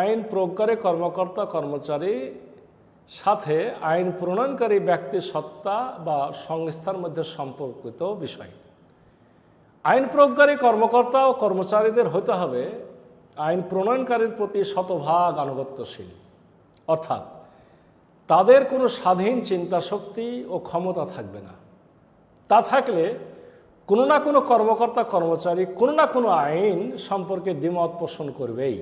আইন প্রয়োগকারী কর্মকর্তা, কর্মচারী সাথে আইন প্রণয়নকারী ব্যক্তির সত্তা বা সংস্থার মধ্যে সম্পর্কিত বিষয়। আইন প্রয়োগকারী কর্মকর্তা ও কর্মচারীদের হতে হবে আইন প্রণয়নকারীর প্রতি শতভাগ আনুগত্যশীল। অর্থাৎ তাদের কোনো স্বাধীন চিন্তা শক্তি ও ক্ষমতা থাকবে না। তা থাকলে কোনো না কোনো কর্মকর্তা, কর্মচারী কোনো না কোনো আইন সম্পর্কে দ্বিমত পোষণ করবেই।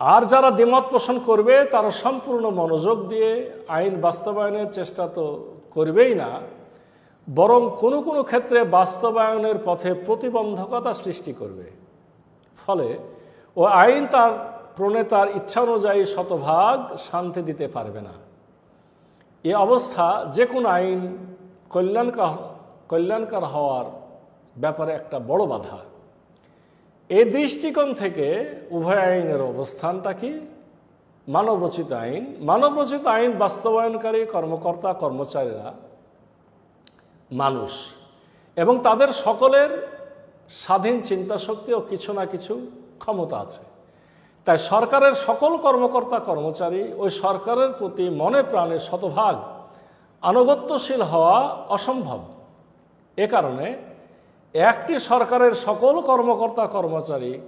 আর যারা দ্বিমত পোষণ করবে, তারা সম্পূর্ণ মনোযোগ দিয়ে আইন বাস্তবায়নের চেষ্টা তো করবেই না, বরং কোনো কোনো ক্ষেত্রে বাস্তবায়নের পথে প্রতিবন্ধকতা সৃষ্টি করবে। ফলে ও আইন তার প্রণেতার ইচ্ছা অনুযায়ী শতভাগ শান্তি দিতে পারবে না। এ অবস্থা যে কোনো আইন কল্যাণকার কল্যাণকার হওয়ার ব্যাপারে একটা বড় বাধা। এই দৃষ্টিকোণ থেকে উভয় আইনের অবস্থানটা কি? মানবরচিত আইন। মানবরচিত আইন বাস্তবায়নকারী কর্মকর্তা, কর্মচারীরা মানুষ এবং তাদের সকলের স্বাধীন চিন্তা ও কিছু না কিছু ক্ষমতা আছে। তাই সরকারের সকল কর্মকর্তা, কর্মচারী ওই সরকারের প্রতি মনে প্রাণে শতভাগ আনুগত্যশীল হওয়া অসম্ভব। এ কারণে একটি সরকারের সকল কর্মকর্তা কর্মচারী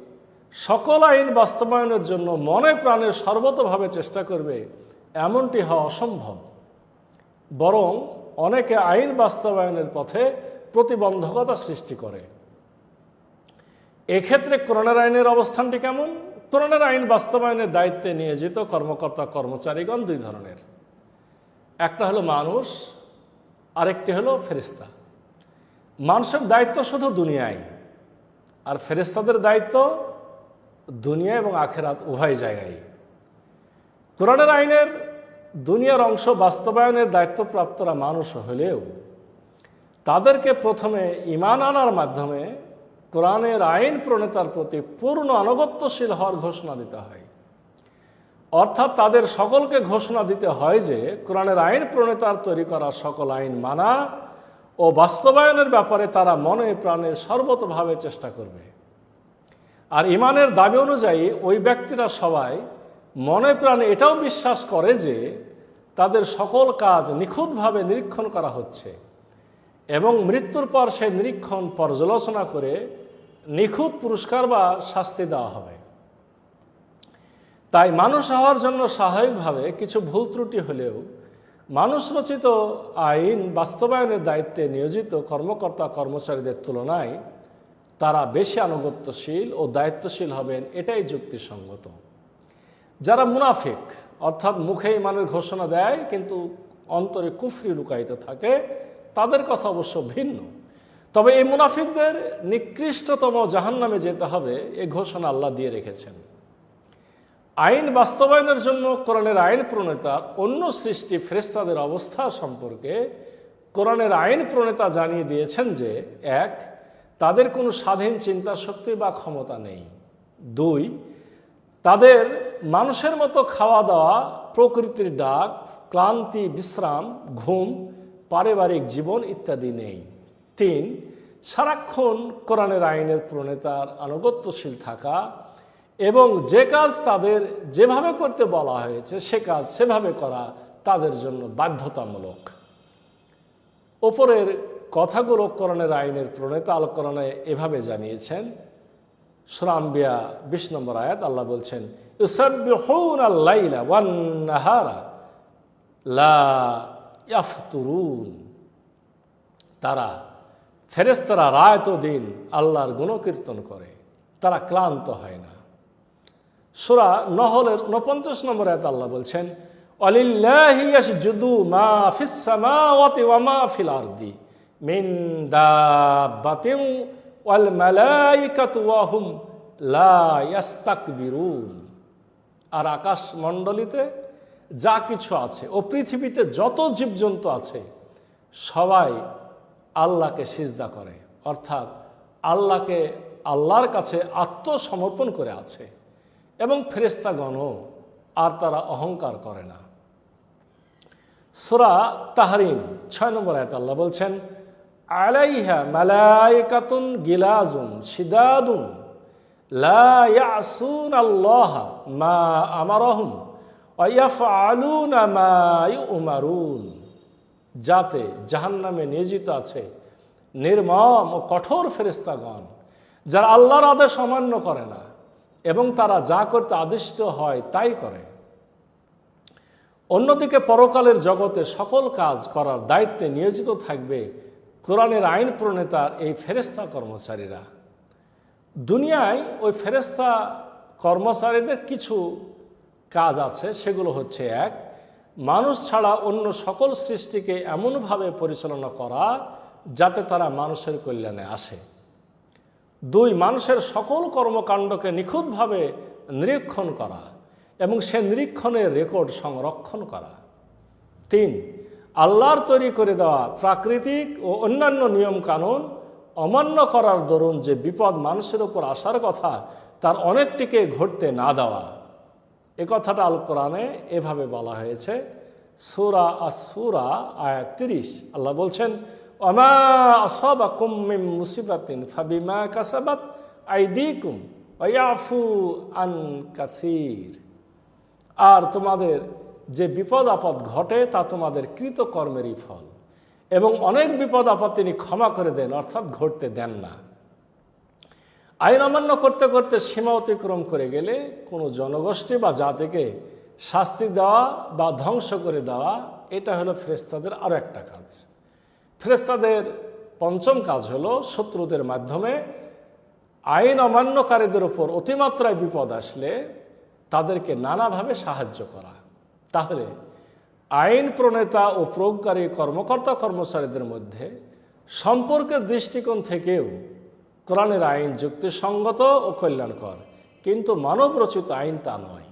সকল আইন বাস্তবায়নের জন্য মনে প্রাণে সর্বতভাবে চেষ্টা করবে এমনটি হওয়া অসম্ভব। বরং অনেকে আইন বাস্তবায়নের পথে প্রতিবন্ধকতা সৃষ্টি করে। এক্ষেত্রে করোনার আইনের অবস্থানটি কেমন? করোনার আইন বাস্তবায়নের দায়িত্বে নিয়োজিত কর্মকর্তা কর্মচারীগণ দুই ধরনের। একটা হলো মানুষ, আরেকটি হলো ফেরিস্তা মানুষের দায়িত্ব শুধু দুনিয়ায়। আর ফেরেস্তাদের দায়িত্ব দুনিয়া এবং আখেরাত উভয় জায়গায়। কোরআনের আইনের দুনিয়ার অংশ বাস্তবায়নের দায়িত্বপ্রাপ্তরা মানুষ হলেও তাদেরকে প্রথমে ইমান আনার মাধ্যমে কোরআনের আইন প্রণেতার প্রতি পূর্ণ আনুগত্যশীল হওয়ার ঘোষণা দিতে হয়। অর্থাৎ তাদের সকলকে ঘোষণা দিতে হয় যে কোরআনের আইন প্রণেতার তৈরি করা সকল আইন মানা ও বাস্তবায়নের ব্যাপারে তারা মনে প্রাণে সর্বতভাবে চেষ্টা করবে। আর ইমানের দাবি অনুযায়ী ওই ব্যক্তিরা সবাই মনে প্রাণে এটাও বিশ্বাস করে যে তাদের সকল কাজ নিখুঁতভাবে নিরীক্ষণ করা হচ্ছে এবং মৃত্যুর পর সে নিরীক্ষণ পর্যালোচনা করে নিখুঁত পুরস্কার বা শাস্তি দেওয়া হবে। তাই মানুষ হওয়ার জন্য স্বাভাবিকভাবে কিছু ভুল ত্রুটি হলেও মানুষ রচিত আইন বাস্তবায়নের দায়িত্বে নিয়োজিত কর্মকর্তা কর্মচারীদের তুলনায় তারা বেশি আনুগত্যশীল ও দায়িত্বশীল হবেন, এটাই যুক্তিসঙ্গত। যারা মুনাফিক, অর্থাৎ মুখে ইমানের ঘোষণা দেয়, কিন্তু অন্তরে কুফরি লুকায়িত থাকে, তাদের কথা অবশ্য ভিন্ন। তবে এই মুনাফিকদের নিকৃষ্টতম জাহান্নামে যেতে হবে, এ ঘোষণা আল্লাহ দিয়ে রেখেছেন। আইন বাস্তবায়নের জন্য কোরআনের আইন প্রণেতার অন্য সৃষ্টি ফেরেস্তাদের অবস্থা সম্পর্কে কোরআনের আইন প্রণেতা জানিয়ে দিয়েছেন যে, এক, তাদের কোনো স্বাধীন চিন্তা শক্তি বা ক্ষমতা নেই। দুই, তাদের মানুষের মতো খাওয়া দাওয়া প্রকৃতির ডাক, ক্লান্তি, বিশ্রাম, ঘুম, পারিবারিক জীবন ইত্যাদি নেই। তিন, সারাক্ষণ কোরআনের আইনের প্রণেতার আনুগত্যশীল থাকা এবং যে কাজ তাদের যেভাবে করতে বলা হয়েছে, সে কাজ সেভাবে করা তাদের জন্য বাধ্যতামূলক। ওপরের কথাগুলো করণের আইনের প্রণেতা আল করণে এভাবে জানিয়েছেন সুরাম্বিয়া বিশ নম্বর আয়াত আল্লাহ বলছেন তারা, ফেরেশতারা রায়ত দিন আল্লাহর গুণকীর্তন করে, তারা ক্লান্ত হয় না। সুরা নহলের উনপঞ্চাশ নম্বর এত আল্লাহ বলছেন ওয়া আরদি আর আকাশ মণ্ডলীতে যা কিছু আছে ও পৃথিবীতে যত জীবজন্তু আছে, সবাই আল্লাহকে সিজদা করে। অর্থাৎ আল্লাহকে আল্লাহর কাছে আত্মসমর্পণ করে আছে। এবং ফেরেস্তাগণও আর তারা অহংকার করে না। সুরা তাহারিম, ছয় নম্বর আয়ত বলছেন, আলাইহা মালাইকাতুন গিলাজুন সিদাদুন লা ইয়াসুন আল্লাহ মা আমারহুম ওয়াইয়াফআলুনা মা ইউমারুন। যাতে জাহান্নামে নিয়োজিত আছে নির্মম ও কঠোর ফেরেস্তাগণ যারা আল্লাহর আদেশ অমান্য করে না। এবং তারা যা করতে আদিষ্ট হয় তাই করে। অন্যদিকে পরকালের জগতে সকল কাজ করার দায়িত্বে নিয়োজিত থাকবে কোরআনের আইন প্রণেতার এই ফেরেস্তা কর্মচারীরা। দুনিয়ায় ওই ফেরেস্তা কর্মচারীদের কিছু কাজ আছে, সেগুলো হচ্ছে এক, মানুষ ছাড়া অন্য সকল সৃষ্টিকে এমনভাবে পরিচালনা করা যাতে তারা মানুষের কল্যাণে আসে। দুই মানুষের সকল কর্মকাণ্ডকে নিখুঁতভাবে নিরীক্ষণ করা এবং সে নিরীক্ষণের রেকর্ড সংরক্ষণ করা। তিন, আল্লাহর তৈরি করে দেওয়া প্রাকৃতিক ও অন্যান্য নিয়মকানুন অমান্য করার দরুন যে বিপদ মানুষের উপর আসার কথা, তার অনেকটিকে ঘটতে না দেওয়া। এ কথাটা আল কোরআনে এভাবে বলা হয়েছে। সুরা আসুরা আয়াত তিরিশ। আল্লাহ বলছেন অমা আসাবাকুম মিন মুসিবাতিন ফাবিমা কাসাবাত আইদিকুম ওয়াফু আন কাসির আর তোমাদের যে বিপদ আপদ ঘটে, তা তোমাদের কৃতকর্মেরই ফল। এবং অনেক বিপদ আপদ তিনি ক্ষমা করে দেন, অর্থাৎ ঘটতে দেন না। আইন অমান্য করতে করতে সীমা অতিক্রম করে গেলে কোনো জনগোষ্ঠী বা জাতিকে শাস্তি দেওয়া বা ধ্বংস করে দেওয়া, এটা হলো ফেরেস্তাদের আরও একটা কাজ। ফেরেস্তাদের পঞ্চম কাজ হলো শত্রুদের মাধ্যমে আইন অমান্যকারীদের উপর অতিমাত্রায় বিপদ আসলে তাদেরকে নানাভাবে সাহায্য করা। তাহলে আইন প্রণেতা ও প্রয়োগকারী কর্মকর্তা কর্মচারীদের মধ্যে সম্পর্কের দৃষ্টিকোণ থেকেও কোরআনের আইন যুক্তিসঙ্গত ও কল্যাণকর, কিন্তু মানব রচিত আইন তা নয়।